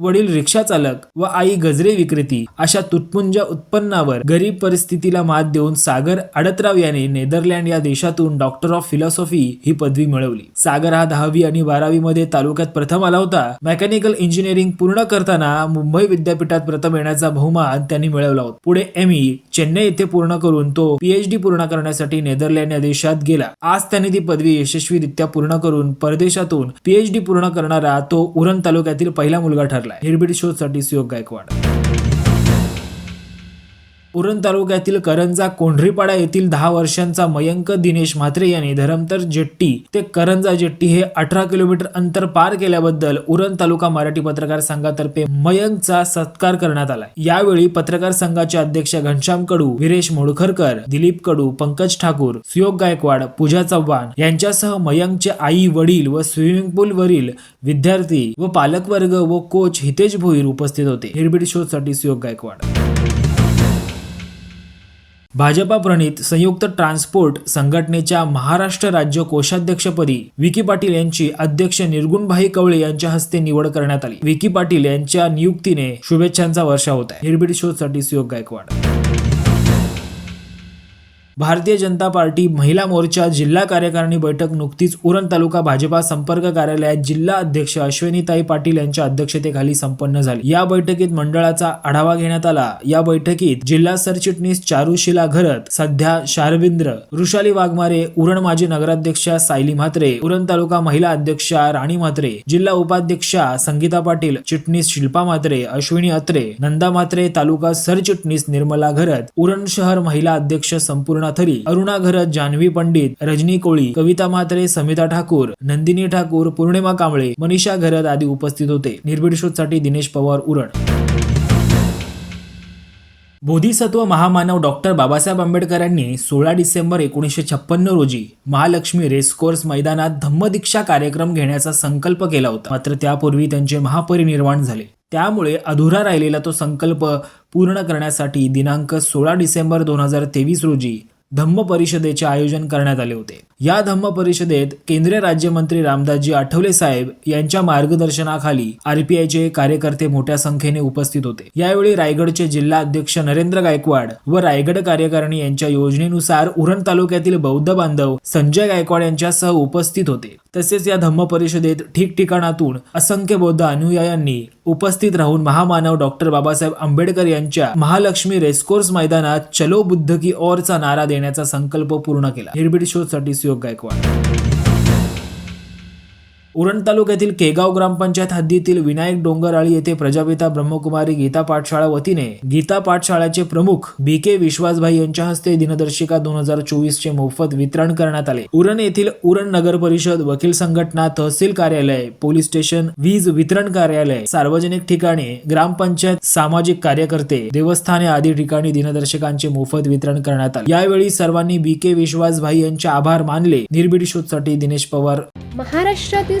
वडील रिक्षा चालक व आई गजरे विक्रेती अशा तुटपुंज उत्पन्नावर गरीब परिस्थितीला मात देऊन सागर अडतराव याने नेदरलँड या देशातून डॉक्टर ऑफ फिलॉसॉफी ही पदवी मिळवली. सागर हा दहावी आणि बारावी मध्ये तालुक्यात प्रथम आला होता. मेकॅनिकल इंजिनिअरिंग पूर्ण करताना मुंबई विद्यापीठात प्रथम येण्याचा बहुमान त्यांनी मिळवला होता. पुढे एम ई चेन्नई येथे पूर्ण करून तो पीएचडी पूर्ण करण्यासाठी नेदरलँड या देशात गेला. आज त्यांनी ती पदवी यशस्वीरित्या पूर्ण करून परदेशातून पीएचडी पूर्ण करणारा तो उरण तालुक्यातील पहिला मुलगा ठरला. निर्भीड शोधसाठी सुयोग गायकवाड उरण तालुक्यातील करंजा कोंढरीपाडा येथील दहा वर्षांचा मयंक दिनेश म्हात्रे यांनी धरमतर जेट्टी ते करंजा जेट्टी हे अठरा किलोमीटर अंतर पार केल्याबद्दल उरण तालुका मराठी पत्रकार संघातर्फे मयंकचा सत्कार करण्यात आला. यावेळी पत्रकार संघाचे अध्यक्ष घनश्याम कडू विरेश मोडखरकर दिलीप कडू पंकज ठाकूर सुयोग गायकवाड पूजा चव्हाण यांच्यासह मयंकचे आई वडील व स्विमिंग पूल वरील विद्यार्थी व पालकवर्ग व कोच हितेश भोईर उपस्थित होते. हिरबीड शोसाठी सुयोग गायकवाड. भाजपा प्रणित संयुक्त ट्रान्सपोर्ट संघटनेच्या महाराष्ट्र राज्य कोषाध्यक्षपदी विकी पाटील यांची अध्यक्ष निर्गुणभाई कवळे यांच्या हस्ते निवड करण्यात आली. विकी पाटील यांच्या नियुक्तीने शुभेच्छांचा वर्षा होत आहे. निर्भीड शोधसाठी सुयोग गायकवाड. भारतीय जनता पार्टी महिला मोर्चा जिल्हा कार्यकारिणी बैठक नुकतीच उरण तालुका भाजपा संपर्क कार्यालयात जिल्हा अध्यक्ष अश्विनीताई पाटील यांच्या अध्यक्षतेखाली संपन्न झाली. या बैठकीत मंडळाचा आढावा घेण्यात आला. या बैठकीत जिल्हा सरचिटणीस चारुशिला घरत सध्या शारविंद्र वृषाली वाघमारे उरण माजी नगराध्यक्षा सायली म्हात्रे उरण तालुका महिला अध्यक्षा राणी म्हात्रे जिल्हा उपाध्यक्षा संगीता पाटील चिटणीस शिल्पा म्हात्रे अश्विनी अत्रे नंदा म्हात्रे तालुका सरचिटणीस निर्मला घरत उरण शहर महिला अध्यक्ष संपूर्ण थरी अरुणा घरत जान्हवी पंडित रजनी कोळी कविता म्हात्रे समिता ठाकूर नंदिनी ठाकूर पूर्णिमा कांबळे मनीषा घरत आदी उपस्थित होते. निर्भीड शोधसाठी दिनेश पवार उरण. बोधिसत्व महामानव डॉक्टर बाबासाहेब आंबेडकरांनी सोळा डिसेंबर एकोणीसशे छप्पन्न रोजी महालक्ष्मी रेसकोर्स मैदानात धम्मदीक्षा कार्यक्रम घेण्याचा संकल्प केला होता. मात्र त्यापूर्वी त्यांचे महापरिनिर्वाण झाले. त्यामुळे अधुरा राहिलेला तो संकल्प पूर्ण करण्यासाठी दिनांक सोळा डिसेंबर दोन हजार तेवीस रोजी धम्म परिषदेचे आयोजन करण्यात आले होते. या धम्म परिषदेत केंद्रीय राज्यमंत्री रामदासजी आठवले साहेब यांच्या मार्गदर्शनाखाली आरपीआयचे कार्यकर्ते मोठ्या संख्येने उपस्थित होते. यावेळी रायगडचे जिल्हा अध्यक्ष नरेंद्र गायकवाड व रायगड कार्यकारिणी यांच्या योजनेनुसार उरण तालुक्यातील बौद्ध बांधव संजय गायकवाड यांच्यासह उपस्थित होते. तसेच या धम्म परिषदेत ठिकठिकाणातून असंख्य बौद्ध अनुयायांनी उपस्थित राहून महामानव डॉक्टर बाबासाहेब आंबेडकर यांच्या महालक्ष्मी रेसकोर्स मैदानात चलो बुद्ध की ओरचा नारा देण्याचा संकल्प पूर्ण केला. हिरबीड शोधसाठी सुयोग गायकवाड उरण तालुक्यातील केगाव ग्रामपंचायत हद्दीतील विनायक डोंगराळी येथे प्रजापिता ब्रह्मकुमारी गीता पाठशाळा वतीने गीता पाठशाळाचे प्रमुख बी के विश्वासभाई यांच्या हस्ते दिनदर्शिका दोन हजार चोवीस चे मोफत वितरण करण्यात आले. उरण येथील उरण नगर परिषद वकील संघटना तहसील कार्यालय पोलीस स्टेशन वीज वितरण कार्यालय सार्वजनिक ठिकाणी ग्रामपंचायत सामाजिक कार्यकर्ते देवस्थाने आदी ठिकाणी दिनदर्शकांचे मोफत वितरण करण्यात आले. यावेळी सर्वांनी बी के विश्वासभाई यांचे आभार मानले. निर्भीड शोधसाठी दिनेश पवार. महाराष्ट्रातील